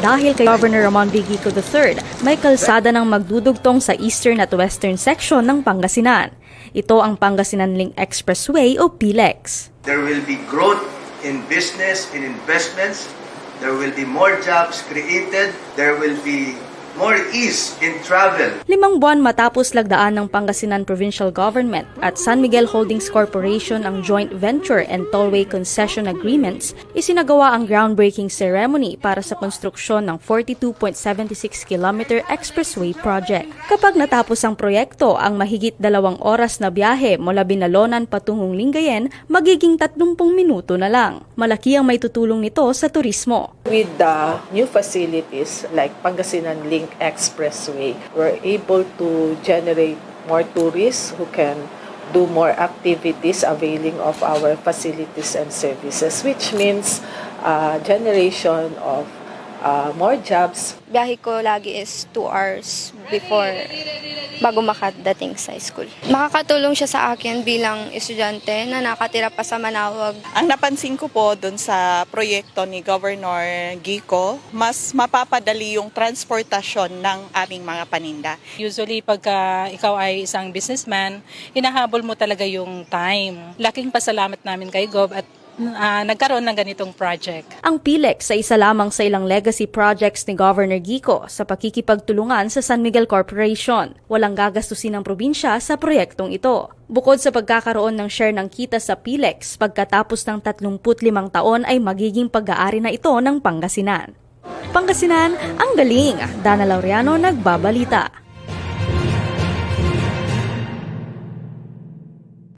Dahil kay Governor Ramon V. Gico III, may kalsada ng magdudugtong sa eastern at western section ng Pangasinan. Ito ang Pangasinan Link Expressway o PLEX. There will be growth in business, in investments. There will be more jobs created. There will be more ease in travel. Limang buwan matapos lagdaan ng Pangasinan Provincial Government at San Miguel Holdings Corporation ang joint venture and tollway concession agreements, isinagawa ang groundbreaking ceremony para sa konstruksyon ng 42.76 km expressway project. Kapag natapos ang proyekto, ang mahigit dalawang oras na biyahe mula Binalonan patungong Lingayen, magiging 30 minuto na lang. Malaki ang may tutulong nito sa turismo. With the new facilities like Pangasinan Link Expressway, we're able to generate more tourists who can do more activities availing of our facilities and services, which means uh, generation of uh, more jobs, biyahe ko lagi is 2 hours before bago makadating sa school. Makakatulong siya sa akin bilang estudyante na nakatira pa sa Manawag. Ang napansin ko po doon sa proyekto ni Governor Gico, mas mapapadali yung transportasyon ng aming mga paninda. Usually, pagka ikaw ay isang businessman, hinahabol mo talaga yung time. Laking pasalamat namin kay Gov at ah, nagkaroon ng ganitong project. Ang PLEX ay isa lamang sa ilang legacy projects ni Governor Gico sa pakikipagtulungan sa San Miguel Corporation. Walang gagastusin ng probinsya sa proyektong ito. Bukod sa pagkakaroon ng share ng kita sa PLEX, pagkatapos ng 35 taon ay magiging pag-aari na ito ng Pangasinan. Pangasinan, ang galing! Dana Laureano nagbabalita.